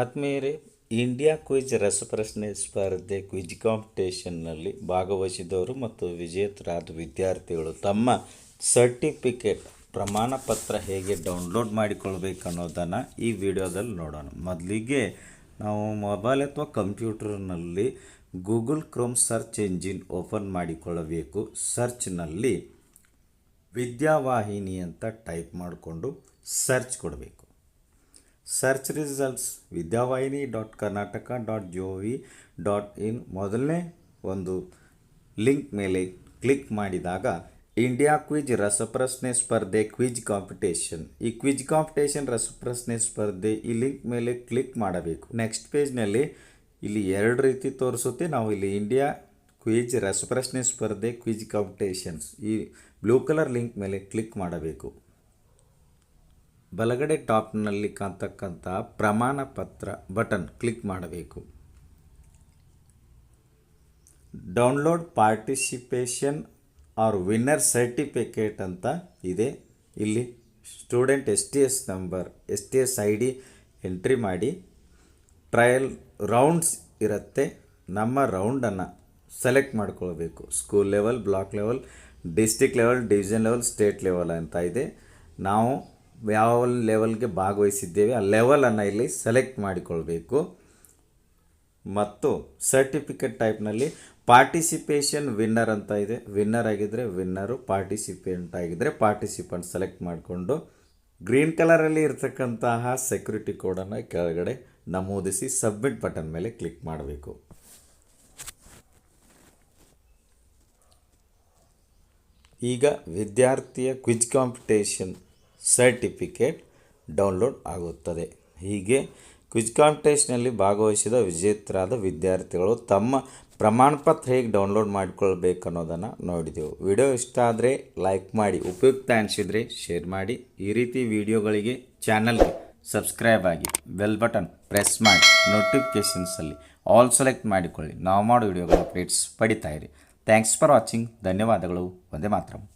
ಆತ್ಮೀಯರೇ India quiz ರಸಪ್ರಶ್ನೆ ಸ್ಪರ್ಧೆ ಕ್ವಿಜ್ ಕಾಂಪಿಟೇಷನ್ನಲ್ಲಿ ಭಾಗವಹಿಸಿದವರು ಮತ್ತು ವಿಜೇತರಾದ ವಿದ್ಯಾರ್ಥಿಗಳು ತಮ್ಮ ಸರ್ಟಿಫಿಕೇಟ್ ಪ್ರಮಾಣ ಪತ್ರ ಹೇಗೆ ಡೌನ್ಲೋಡ್ ಮಾಡಿಕೊಳ್ಬೇಕು ಅನ್ನೋದನ್ನು ಈ ವಿಡಿಯೋದಲ್ಲಿ ನೋಡೋಣ. ಮೊದಲಿಗೆ ನಾವು ಮೊಬೈಲ್ ಅಥವಾ ಕಂಪ್ಯೂಟರ್ನಲ್ಲಿ Google Chrome search engine open ಮಾಡಿಕೊಳ್ಳಬೇಕು. ಸರ್ಚ್ನಲ್ಲಿ ವಿದ್ಯಾವಾಹಿನಿ ಅಂತ ಟೈಪ್ ಮಾಡಿಕೊಂಡು ಸರ್ಚ್ ಕೊಡಬೇಕು. Search results Vidyavahini dot Karnataka dot G dot in ಮೊದಲನೇ ಒಂದು ಲಿಂಕ್ ಮೇಲೆ ಕ್ಲಿಕ್ ಮಾಡಿದಾಗ ಇಂಡಿಯಾ ಕ್ವಿಜ್ ರಸಪ್ರಶ್ನೆ ಸ್ಪರ್ಧೆ ಕ್ವಿಜ್ ಕಾಂಪಿಟೇಷನ್ ಈ ಕ್ವಿಜ್ ಕಾಂಪಿಟೇಷನ್ ರಸಪ್ರಶ್ನೆ ಸ್ಪರ್ಧೆ ಈ ಲಿಂಕ್ ಮೇಲೆ ಕ್ಲಿಕ್ ಮಾಡಬೇಕು. ನೆಕ್ಸ್ಟ್ ಪೇಜ್ನಲ್ಲಿ ಇಲ್ಲಿ ಎರಡು ರೀತಿ ತೋರಿಸುತ್ತೆ. ನಾವು ಇಲ್ಲಿ ಇಂಡಿಯಾ ಕ್ವಿಜ್ ರಸಪ್ರಶ್ನೆ ಸ್ಪರ್ಧೆ ಕ್ವಿಜ್ ಕಾಂಪಿಟೇಷನ್ಸ್ ಈ ಬ್ಲೂ ಕಲರ್ ಲಿಂಕ್ ಮೇಲೆ ಕ್ಲಿಕ್ ಮಾಡಬೇಕು. ಬಲಗಡೆ ಟಾಪ್ನಲ್ಲಿ ಕಾಣ್ತಕ್ಕಂಥ ಪ್ರಮಾಣ ಪತ್ರ ಬಟನ್ ಕ್ಲಿಕ್ ಮಾಡಬೇಕು. Download participation or winner certificate ಅಂತ ಇದೆ. ಇಲ್ಲಿ student S T S number, S T S I D entry ಮಾಡಿ. ಟ್ರಯಲ್ ರೌಂಡ್ಸ್ ಇರುತ್ತೆ. ನಮ್ಮ ರೌಂಡನ್ನು ಸೆಲೆಕ್ಟ್ ಮಾಡ್ಕೊಳ್ಬೇಕು. School level, block level district level division level, state level ಅಂತ ಇದೆ. ನಾವು ಯಾವ ಲೆವೆಲ್ಗೆ ಭಾಗವಹಿಸಿದ್ದೇವೆ, ಆ ಲೆವೆಲನ್ನು ಇಲ್ಲಿ ಸೆಲೆಕ್ಟ್ ಮಾಡಿಕೊಳ್ಬೇಕು. ಮತ್ತು ಸರ್ಟಿಫಿಕೇಟ್ ಟೈಪ್ನಲ್ಲಿ ಪಾರ್ಟಿಸಿಪೇಷನ್ ವಿನ್ನರ್ ಅಂತ ಇದೆ. ವಿನ್ನರ್ ಆಗಿದ್ದರೆ ವಿನ್ನರು ಪಾರ್ಟಿಸಿಪೇಂಟ್ ಆಗಿದ್ದರೆ ಪಾರ್ಟಿಸಿಪೆಂಟ್ ಸೆಲೆಕ್ಟ್ ಮಾಡಿಕೊಂಡು ಗ್ರೀನ್ ಕಲರಲ್ಲಿ ಇರತಕ್ಕಂತಹ ಸೆಕ್ಯೂರಿಟಿ ಕೋಡನ್ನು ಕೆಳಗಡೆ ನಮೂದಿಸಿ ಸಬ್ಮಿಟ್ ಬಟನ್ ಮೇಲೆ ಕ್ಲಿಕ್ ಮಾಡಬೇಕು. ಈಗ ವಿದ್ಯಾರ್ಥಿಯ ಕ್ವಿಜ್ ಕಾಂಪಿಟೇಷನ್ ಸರ್ಟಿಫಿಕೇಟ್ ಡೌನ್ಲೋಡ್ ಆಗುತ್ತದೆ. ಹೀಗೆ ಕ್ವಿಜ್ ಕಾಂಪಿಟೇಷನಲ್ಲಿ ಭಾಗವಹಿಸಿದ ವಿಜೇತರಾದ ವಿದ್ಯಾರ್ಥಿಗಳು ತಮ್ಮ ಪ್ರಮಾಣಪತ್ರ ಹೇಗೆ ಡೌನ್ಲೋಡ್ ಮಾಡಿಕೊಳ್ಬೇಕು ಅನ್ನೋದನ್ನು ನೋಡಿದೆವು. ವಿಡಿಯೋ ಇಷ್ಟ ಆದರೆ ಲೈಕ್ ಮಾಡಿ, ಉಪಯುಕ್ತ ಅನಿಸಿದರೆ ಶೇರ್ ಮಾಡಿ. ಈ ರೀತಿ ವಿಡಿಯೋಗಳಿಗೆ ಚಾನಲ್ಗೆ ಸಬ್ಸ್ಕ್ರೈಬ್ ಆಗಿ ಬೆಲ್ ಬಟನ್ ಪ್ರೆಸ್ ಮಾಡಿ. ನೋಟಿಫಿಕೇಷನ್ಸಲ್ಲಿ ಆಲ್ ಸೆಲೆಕ್ಟ್ ಮಾಡಿಕೊಳ್ಳಿ. ನಾವು ಮಾಡೋ ವಿಡಿಯೋಗಳ ಅಪ್ಡೇಟ್ಸ್ ಪಡಿತಾ ಇರಿ. Thanks for watching. ಧನ್ಯವಾದಗಳು. ಒಂದೇ ಮಾತ್ರ.